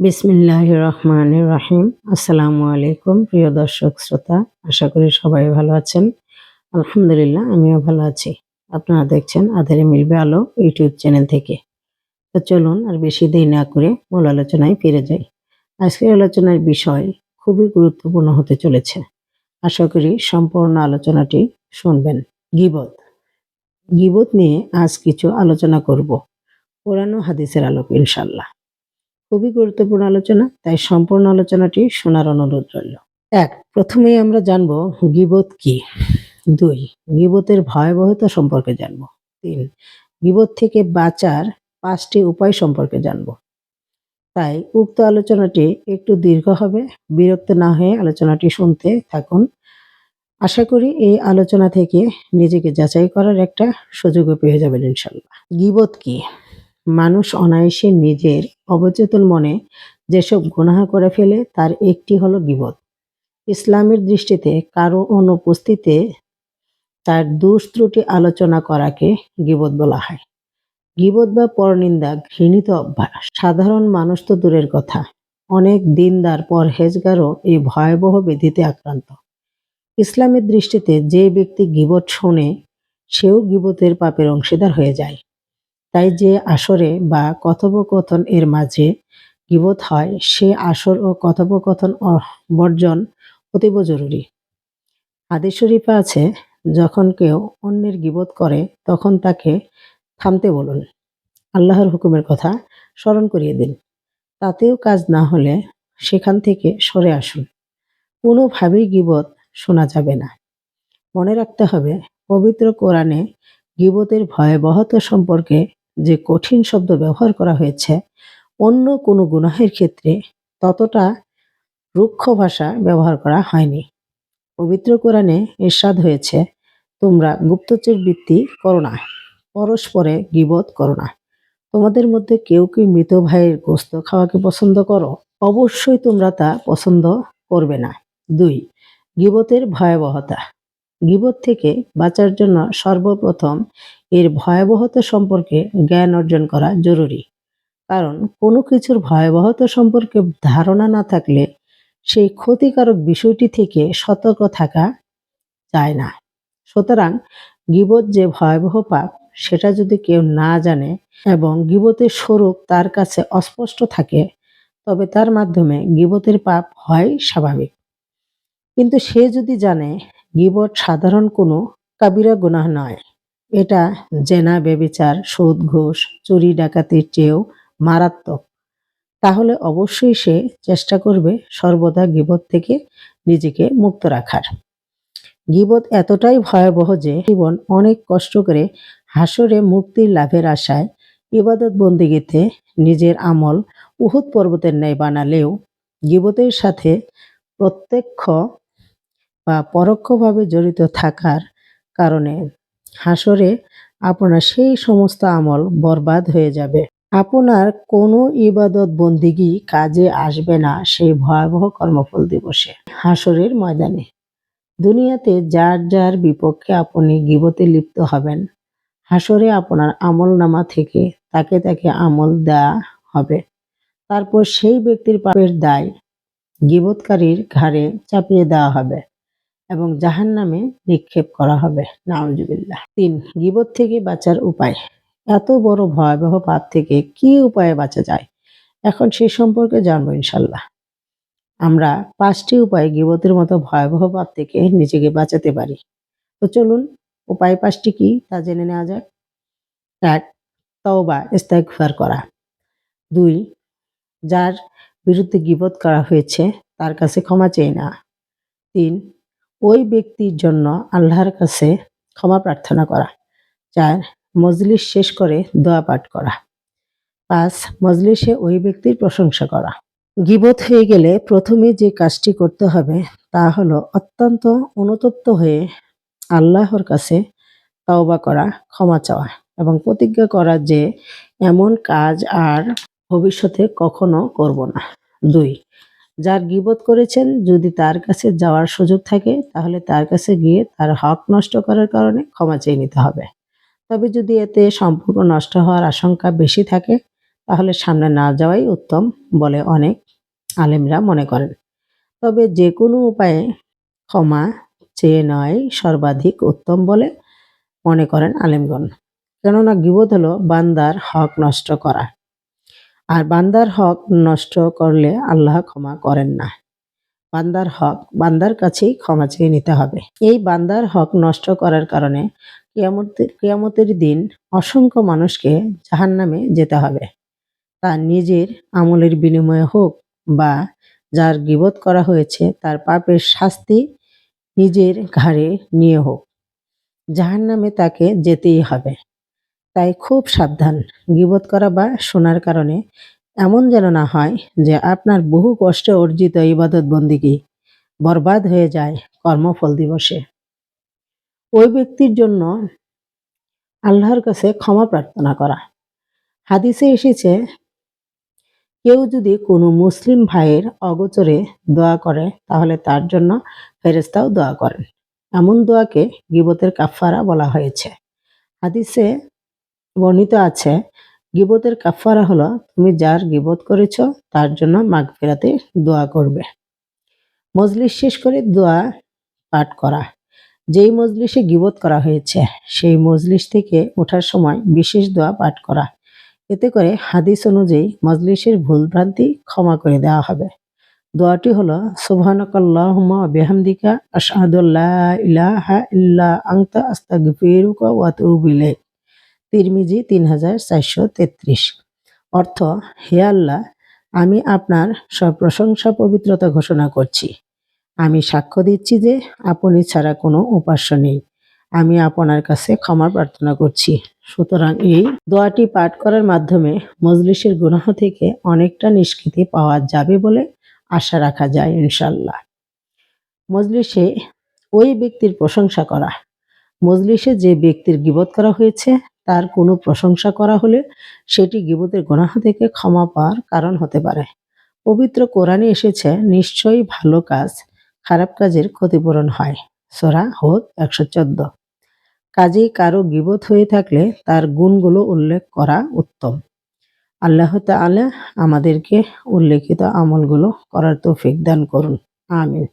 বিসমিল্লাহ রহমান রাহিম আসসালামু আলাইকুম, প্রিয় দর্শক, শ্রোতা। আশা করি সবাই ভালো আছেন। আলহামদুলিল্লাহ, আমিও ভালো আছি। আপনারা দেখছেন আধারে মিলবে আলো ইউটিউব চ্যানেল থেকে। তো চলুন আর বেশি দেরি না করে মূল আলোচনায় ফিরে যাই। আজকের আলোচনার বিষয় খুবই গুরুত্বপূর্ণ হতে চলেছে। আশা করি সম্পূর্ণ আলোচনাটি শুনবেন। গিবত। গিবত নিয়ে আজ কিছু আলোচনা করব। পুরানো হাদিসের আলোক ইনশাল্লাহ খুবই গুরুত্বপূর্ণ আলোচনা, তাই সম্পূর্ণ আলোচনাটি শোনার অনুরোধ রইল। এক, প্রথমেই আমরা জানব গিবত কি? দুই, গিবতের ভয়াবহতা সম্পর্কে জানব। তিন, গিবত থেকে বাঁচার পাঁচটি উপায় সম্পর্কে জানব। তাই উক্ত আলোচনাটি একটু দীর্ঘ হবে, বিরক্ত না হয়ে আলোচনাটি শুনতে থাকুন। আশা করি এই আলোচনা থেকে নিজেকে যাচাই করার একটা সুযোগও পেয়ে যাবেন ইনশাল্লাহ। গিবত কি? মানুষ অনায়াসে নিজের অবচেতন মনে যেসব গুনাহ করে ফেলে তার একটি হলো গিবত। ইসলামের দৃষ্টিতে কারও অনুপস্থিতিতে তার দোষ ত্রুটি আলোচনা করাকে গিবত বলা হয়। গিবত বা পরনিন্দা ঘৃণিত অভ্যাস। সাধারণ মানুষ তো দূরের কথা। অনেক দিনদার পরহেজগারও এই ভয়াবহ ব্যাধিতে আক্রান্ত। ইসলামের দৃষ্টিতে যে ব্যক্তি গিবত শোনে, সেও গিবতের পাপের অংশীদার হয়ে যায়। তাই যে আসরে বা কথোপকথন এর মাঝে গিবত হয়, সে আসর ও কথোপকথন বর্জন অতীব জরুরি। হাদিস শরীফে আছে, যখন কেউ অন্যের গিবত করে, তখন তাকে থামতে বলুন। আল্লাহর হুকুমের কথা স্মরণ করিয়ে দিন। তাতেও কাজ না হলে সেখান থেকে সরে আসুন। কোনোভাবেই গিবত শোনা যাবে না। মনে রাখতে হবে, পবিত্র কোরআনে গিবতের ভয়াবহতা সম্পর্কে যে কঠিন শব্দ ব্যবহার করা হয়েছে, অন্য কোনো গুনাহের ক্ষেত্রে ততটা রুক্ষ ভাষা ব্যবহার করা হয়নি। পবিত্র কোরআনে এরশাদ হয়েছে, তোমরা গুপ্তচর বৃত্তি করো না, পরস্পরে গিবত করো না। তোমাদের মধ্যে কেউ কি মৃত ভাইয়ের গোস্ত খাওয়াকে পছন্দ করো? অবশ্যই তোমরা তা পছন্দ করবে না। দুই, গিবতের ভয়াবহতা। গিবত থেকে বাঁচার জন্য সর্বপ্রথম এর ভয়াবহতা সম্পর্কে জ্ঞান অর্জন করা জরুরি। কারণ কোনো কিছুর ভয়াবহতা সম্পর্কে ধারণা না থাকলে সেই ক্ষতিকারক বিষয়টি থেকে সতর্ক থাকা যায় না। সুতরাং গিবত যে ভয়াবহ পাপ, সেটা যদি কেউ না জানে এবং গিবতের স্বরূপ তার কাছে অস্পষ্ট থাকে, তবে তার মাধ্যমে গিবতের পাপ হয় স্বাভাবিক। কিন্তু সে যদি জানে গিবট সাধারণ কোনো কাবিরা গুনাহ নয়। এটা জেনা বেবিচার সুদ, ঘুষ, চুরি, ডাকাতির চেয়েও মারাত্মক। তাহলে অবশ্যই সে চেষ্টা করবে সর্বদা গিবত থেকে নিজেকে মুক্ত রাখার। গিবত এতটাই ভয়াবহ যে জীবন অনেক কষ্ট করে হাসরে মুক্তির লাভের আশায় ইবাদত বন্দিগিতে নিজের আমল উহুদ পর্বতের ন্যায় বানালেও গিবতের সাথে প্রত্যক্ষ বা পরোক্ষভাবে জড়িত থাকার কারণে হাসরে আপনার সেই সমস্ত আমল বরবাদ হয়ে যাবে। আপনার কোনো ইবাদত বন্দিগি কাজে আসবে না সেই ভয়াবহ কর্মফল দিবসে, হাসরের ময়দানে। দুনিয়াতে যার যার বিপক্ষে আপনি গিবতে লিপ্ত হবেন, হাসরে আপনার আমল নামা থেকে তাকে তাকে আমল দেয়া হবে। তারপর সেই ব্যক্তির পাপের দায় গিবতকারীর ঘাড়ে চাপিয়ে দেওয়া হবে। এবং জাহান নামে নিক্ষেপ করা হবে। নাউজুবিল্লাহ। তিন, গিবত থেকে বাঁচার উপায়। এত বড় ভয়াবহ পাপ থেকে কি উপায়ে বাঁচা যায়? এখন সে সম্পর্কে জানব ইনশাল্লাহ আমরা পাঁচটি উপায় গিবতের মতো ভয়াবহ পাপ থেকে নিজেকে বাঁচাতে পারি। তো চলুন, উপায় পাঁচটি কি তা জেনে নেওয়া যাক। এক, তওবা, ইস্তেগফার করা। দুই, যার বিরুদ্ধে গিবত করা হয়েছে তার কাছে ক্ষমা চেয়ে না তিন ওই ব্যক্তির জন্য আল্লাহর কাছে ক্ষমা প্রার্থনা করা চার মজলিস শেষ করে দোয়া পাঠ করা। পাঁচ, মজলিসে ওই ব্যক্তির প্রশংসা করা। গিবত হয়ে গেলে প্রথমে যে কাজটি করতে হবে তা হলো অত্যন্ত অনুতপ্ত হয়ে আল্লাহর কাছে তাওবা করা, ক্ষমা চাওয়া এবং প্রতিজ্ঞা করা যে এমন কাজ আর ভবিষ্যতে কখনো করব না। দুই যার গিবত করেছেন, যদি তার কাছে যাওয়ার সুযোগ থাকে, তাহলে তার কাছে গিয়ে তার হক নষ্ট করার কারণে ক্ষমা চেয়ে নিতে হবে। তবে যদি এতে সম্পর্ক নষ্ট হওয়ার আশঙ্কা বেশি থাকে, তাহলে সামনে না যাওয়াই উত্তম বলে অনেক আলেমরা মনে করেন। তবে যে কোনো উপায়ে ক্ষমা চেয়ে নয় সর্বাধিক উত্তম বলে মনে করেন আলেমগণ। কেননা গিবত হলো বান্দার হক নষ্ট করা। আর বান্দার হক নষ্ট করলে আল্লাহ ক্ষমা করেন না। বান্দার হক বান্দার কাছেই ক্ষমা চেয়ে নিতে হবে। এই বান্দার হক নষ্ট করার কারণে কিয়ামতের কিয়ামতের দিন অসংখ্য মানুষকে জাহান্নামে যেতে হবে। তার নিজের আমলের বিনিময়ে হোক বা যার গিবত করা হয়েছে তার পাপের শাস্তি নিজের ঘাড়ে নিয়ে হোক। জাহান্নামে তাকে যেতেই হবে। তাই খুব সাবধান। গিবত করা বা শোনার কারণে এমন যেন না হয় যে আপনার বহু কষ্টে অর্জিত ইবাদত বন্দিগি বরবাদ হয়ে যায় কর্মফল দিবসে। ওই ব্যক্তির জন্য আল্লাহর কাছে ক্ষমা প্রার্থনা করা। হাদিসে এসেছে, কেউ যদি কোনো মুসলিম ভাইয়ের অগোচরে দোয়া করে, তাহলে তার জন্য ফেরেস্তাও দোয়া করেন। এমন দোয়াকে গিবতের কাফারা বলা হয়েছে। হাদিসে বর্ণিত আছে, গিবতের কাফারা হলো, তুমি যার গিবত করেছ, তার জন্য মাগ ফেরাতে দোয়া করবে। মজলিস শেষ করে দোয়া পাঠ করা। যেই মজলিসে গিবত করা হয়েছে, সেই মজলিস থেকে ওঠার সময় বিশেষ দোয়া পাঠ করা। এতে করে হাদিস অনুযায়ী মজলিসের ভুলভ্রান্তি ক্ষমা করে দেওয়া হবে। দোয়াটি হলো, সুবহানাকাল্লাহুম্মা বিহামদিকা আশহাদু ইলাহা ইল্লা আনতা আস্তাগফিরুকা ওয়া আতুবু ইলাইক। তিরমিজি তিন হাজার চারশো তেত্রিশ। অর্থ, হে আল্লাহ, আমি আপনার প্রশংসা পবিত্রতা ঘোষণা করছি। আমি সাক্ষ্য দিচ্ছি যে আপনি ছাড়া কোনো উপাস্য নেই। আমি আপনার কাছে ক্ষমা প্রার্থনা করছি। সুতরাং এই দোয়াটি পাঠ করার মাধ্যমে মজলিসের গুনাহ থেকে অনেকটা নিষ্কৃতি পাওয়া যাবে বলে আশা রাখা যায় ইনশাল্লাহ মজলিসে ওই ব্যক্তির প্রশংসা করা। মজলিসে যে ব্যক্তির গিবত করা হয়েছে তার কোনো প্রশংসা করা হলে সেটি গিবতের গুনাহ থেকে ক্ষমা পাওয়ার কারণ হতে পারে। পবিত্র কোরআনে এসেছে, নিশ্চয়ই ভালো কাজ খারাপ কাজের ক্ষতিপূরণ হয়। সোরা হোক একশো চোদ্দ। কাজেই কারও গিবত হয়ে থাকলে তার গুণগুলো উল্লেখ করা উত্তম। আল্লাহ তাআলা আমাদেরকে উল্লেখিত আমলগুলো করার তৌফিক দান করুন। আমিন।